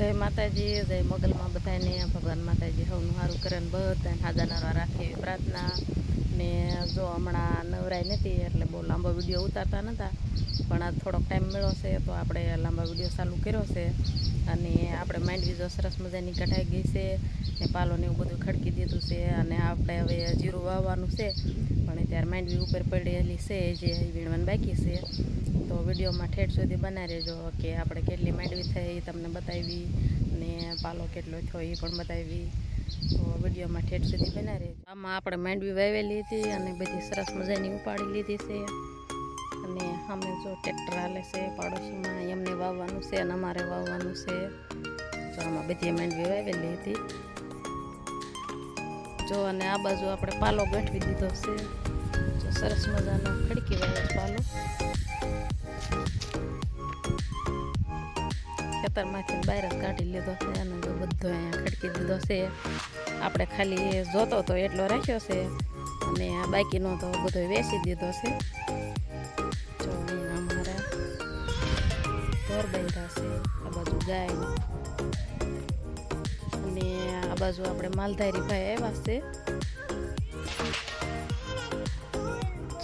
જય માતાજી, જય મોગલમાં બધાને, ભગવાન માતાજી સૌનું સારું કરે ને બધાને હાજા નરવા રાખે એવી પ્રાર્થના. ને જો હમણાં નવરાઈ નથી એટલે બહુ લાંબો વીડિયો ઉતારતા નહોતા પણ આ થોડોક ટાઈમ મળ્યો છે, તો આપણે લાંબા વીડિયો ચાલુ કર્યો છે. અને આપણે માંડવી જો સરસ મજાની કઢાઈ ગઈ છે, ને પાલોને એવું બધું ખડકી દીધું છે, અને આપણે હવે જીરું વાવવાનું છે, પણ ત્યારે માંડવી ઉપર પડેલી છે, જે વીણવાનું બાકી છે. તો વિડીયોમાં ઠેઠ સુધી બનાવી રહેજો, કે આપણે કેટલી માંડવી થઈ તમને બતાવી. ને પાલો કેટલો થયો એ પણ બતાવી. તો વિડીયોમાં ઠેઠ સુધી રહેજો. આમાં આપણે માંડવી વાવેલી હતી અને બધી સરસ મજાની ઉપાડી લીધી છે. અને અમે જો ટ્રેક્ટર હાલે છે પાડોશીમાં, એમને વાવવાનું છે અને અમારે વાવવાનું છે. તો આમાં બધી માંડવી વાવેલી હતી. જો અને આ બાજુ આપણે પાલો ગાંઠવી દીધો છે. સરસ મજાનો ખડકી વાળો પાલો. ખેતરમાંથી બહાર જ કાઢી લીધો છે અને બધો અહીંયા ખડકી દીધો છે. આપણે ખાલી જોતો તો એટલો રાખ્યો છે અને આ બાકીનો તો બધો વેચી દીધો છે. જો અમારા ઢોર બાંધ્યા છે, આ બાજુ ગાય. અને આ બાજુ આપણે માલધારી ભાઈ આવ્યા છે.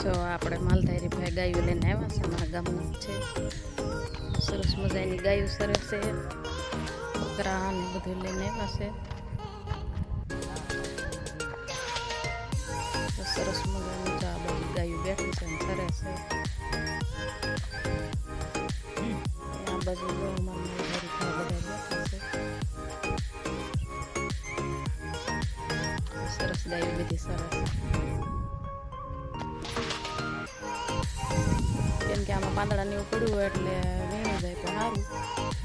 જો આપણે માલધારી ભાઈ ગાયો લઈને આવ્યા છે, અમારા ગામમાં છે. સરસ મજાની ગાયો સરસ છે. બકરા ને બધું લઈને આવ્યા છે. તો સરસ મજાની ચા બધી ગાયો બેઠી છે અને સરસ છે. આ બાજુ અમારા સરસ ગાયો બધી સરસ આમાં પાંદડા ને એવું પડ્યું હોય એટલે વીણી જાય તો સારું.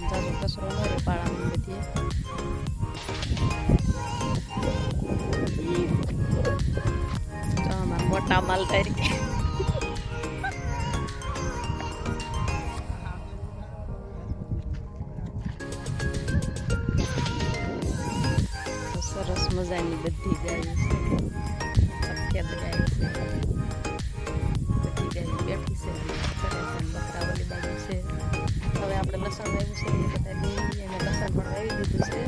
જાજો કચરો ન રહે પાળામાં બધી. આમાં મોટા માલ તરીકે સરસ મજાની બધી ગાયો છે. સફેદ ગાય છે બધી ગાયો બેઠી છે. લસણ વાવ્યું છે એ બધા બી અને લસણ પણ વાવી દીધું છે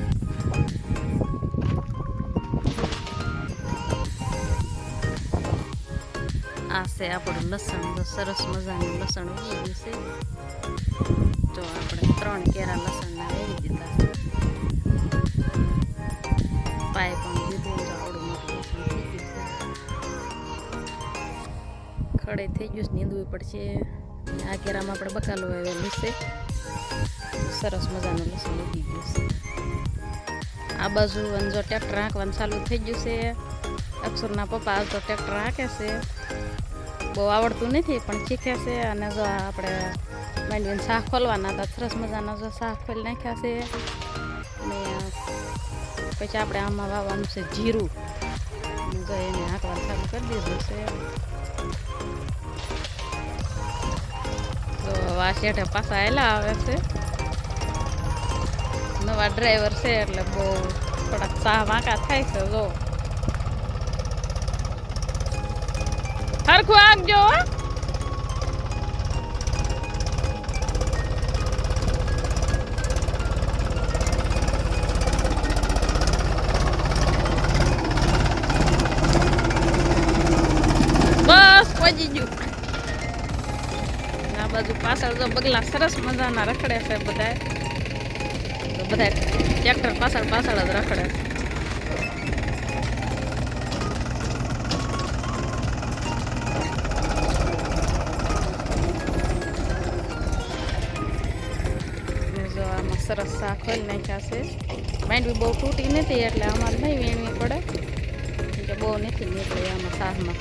આ છે આપણું લસણ જો સરસ મજાનું લસણ ઉગી ગયું છે જો આપણે ત્રણ કેરા લસણના વાવી દીધા છે પાય પણ દીધું તો આવડું મોટું લસણ થઈ ગયું છે ખડે થઈ ગયું નીંદવું પડશે આ કેરામાં આપણે બકાલો વાવેલું છે સરસ મજાનું લસણ ઉગી ગયું છે. આ બાજુ જો ટ્રેક્ટર હાંકવાનું ચાલુ થઈ ગયું છે. અક્ષરના પપ્પા હાલ તો ટ્રેક્ટર હાંકે છે. બહુ આવડતું નથી, પણ શીખે છે અને જો આપણે માંડવીને શાક ખોલવાના હતા, સરસ મજાના જો શાક ખોલી નાખ્યા છે. અને પછી આપણે આમાં વાવવાનું છે જીરું. જો એને હાંકવાનું ચાલુ કરી દીધું છે. તો આ શેઠે આવેલા આવે છે નવા ડ્રાઈવર છે એટલે બહુ થોડાક સાહ વાંકા થાય છે, જો સરખું આગજો હો. જો બગલા સરસ મજાના રખડે છે બધા તો બધા ટ્રેક્ટર પાછળ પાછળ જ રખડે છે. સરસ શાક ખોલી નાખ્યા છે. માંડવી બહુ તૂટી નથી એટલે અમારે નહીં વીણવી પડે. બહુ નથી નીકળે આમાં શાકમાં.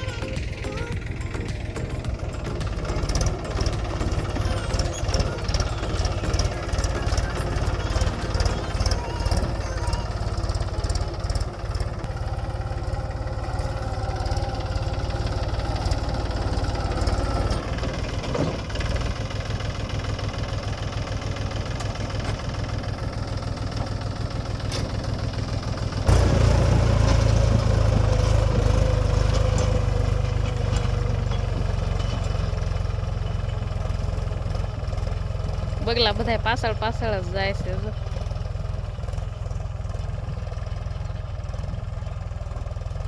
બગલા બધા પાછળ પાછળ જ જાય છે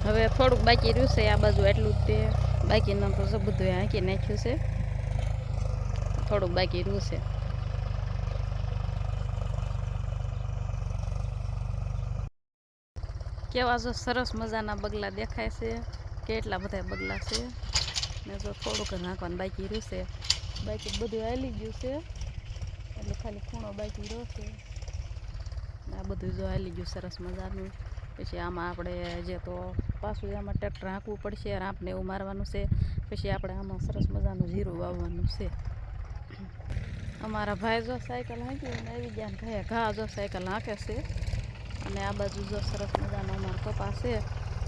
હવે થોડુંક બાકી રહ્યું છે આ બાજુ એટલું જ તે. બાકીના તો બધું હાંકી નાખ્યું છે. થોડુંક બાકી રહ્યું છે. કેવા જો સરસ મજાના બગલા દેખાય છે. કેટલા બધા બગલા છે. ને જો થોડુંક નાખવાનું બાકી રહ્યું છે. બાકી બધું હાલી ગયું છે. એટલે ખાલી ખૂણો બાકી રોકે આ બધું જો હાલી ગયું સરસ મજાનું. પછી આમાં આપણે જે તો પાછું આમાં ટ્રેક્ટર હાંકવું પડશે રાંપને એવું મારવાનું છે. પછી આપણે આમાં સરસ મજાનું જીરું વાવવાનું છે. અમારા ભાઈ જો સાયકલ હાંકી ને આવી ગયા ઘાએ ઘા જો સાયકલ હાંકે છે. અને આ બાજુ જો સરસ મજાનો અમારો કપા છે.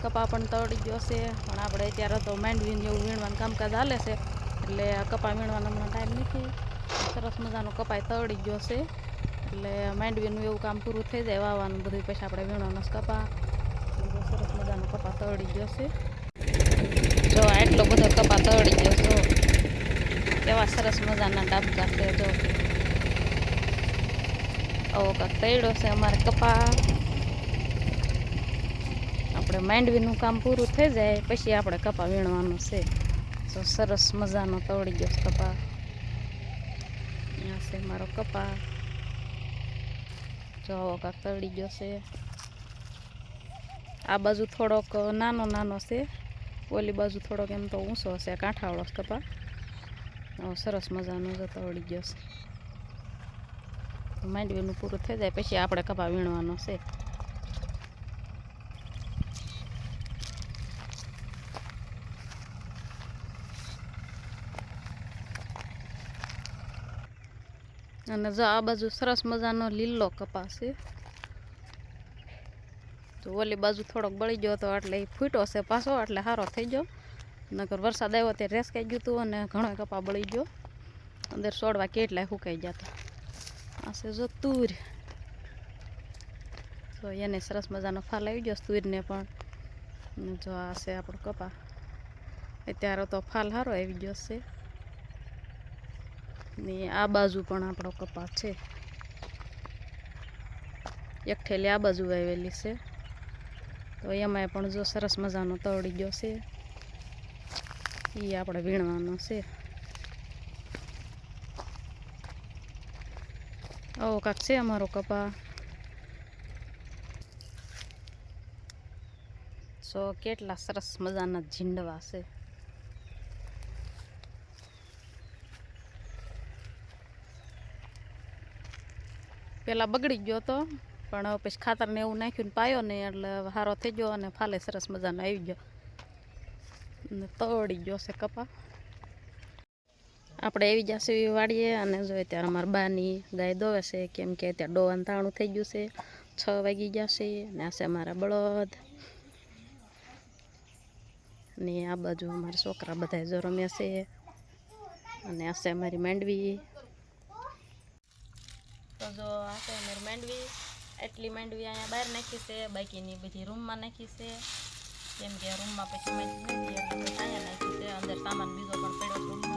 કપા પણ તળી ગયો છે. પણ આપણે અત્યારે તો માંડવીને એવું વીણવાનું કામકાજ હાલે છે. એટલે કપા વીણવાનો હમણાં ટાઈમ નથી. સરસ મજાનો કપાય તળી ગયો છે. એટલે માંડવીનું એવું કામ પૂરું થઈ જાય વાવવાનું બધું પછી આપણે વીણવાનો છે કપા. સરસ મજાનો કપા તળી ગયો છે. જો આટલો બધો કપા તળી ગયો છો. કેવા સરસ મજાના ડાબકા છે, જો. આવો કાંક તળ્યો છે અમારે કપા. આપણે માંડવીનું કામ પૂરું થઈ જાય, પછી આપણે કપા વીણવાનું છે. તો સરસ મજાનો તળી ગયો કપા. અહીંયા છે મારો કપા જો આવો કાંક તળી ગયો છે આ બાજુ થોડોક નાનો નાનો છે ઓલી બાજુ થોડોક એમ તો ઊંચો હશે કાંઠાવાળો કપા સરસ મજાનો જતો તળી ગયો છે માંડવીનું પૂરું થઈ જાય પછી આપણે કપા વીણવાનો છે અને જો આ બાજુ સરસ મજાનો લીલો કપા છે. તો ઓલી બાજુ થોડોક બળી ગયો હતો એટલે એ ફૂટ્યો છે પાછો, એટલે સારો થઈ ગયો. નકર વરસાદ આવ્યો ત્યારે રેસકાઈ ગયું હતું અને ઘણો કપા બળી ગયો. અંદર સોડવા કેટલાય સુકાઈ ગયા હતા આ છે જો તુર. તો એને સરસ મજાનો ફાલ આવી ગયો તુરને પણ. જો આ છે આપણો કપા. અત્યારે તો ફાલ સારો આવી ગયો છે. ને આ બાજુ પણ આપણો કપા છે. એક ઠેલી આ બાજુ વાવેલી છે. તો એમાંય પણ જો સરસ મજાનો તળી ગયો છે. એ આપણે વીણવાનો છે. આવો કાંક છે અમારો કપા સો કેટલા સરસ મજાના ઝીંડવા છે. પેલા બગડી ગયો તો, પણ પછી ખાતર ને એવું નાખ્યું પાયો ને એટલે સારો થઈ ગયો અને ફાલે સરસ મજાનો આવી ગયો. અને તળી ગયો છે કપા. આપણે એવી જશે વાડીએ અને જો અત્યારે અમારા બાની ગાય દોવે છે, કેમ કે અત્યારે ડોવાનું તાણું થઈ ગયું છે, છ વાગી છે અને આ છે અમારા બળદ. ને આ બાજુ અમારા છોકરા બધા જો રમે છે. અને આ છે અમારી માંડવી. તો જો આ છે અમારી માંડવી, એટલી માંડવી અહીંયા બહાર નાખી છે, બાકીની બધી રૂમમાં નાખી છે. કેમ કે રૂમમાં પછી માંડવી અહીંયા નાખી છે. અંદર સામાન બીજો પણ પડ્યો રૂમમાં.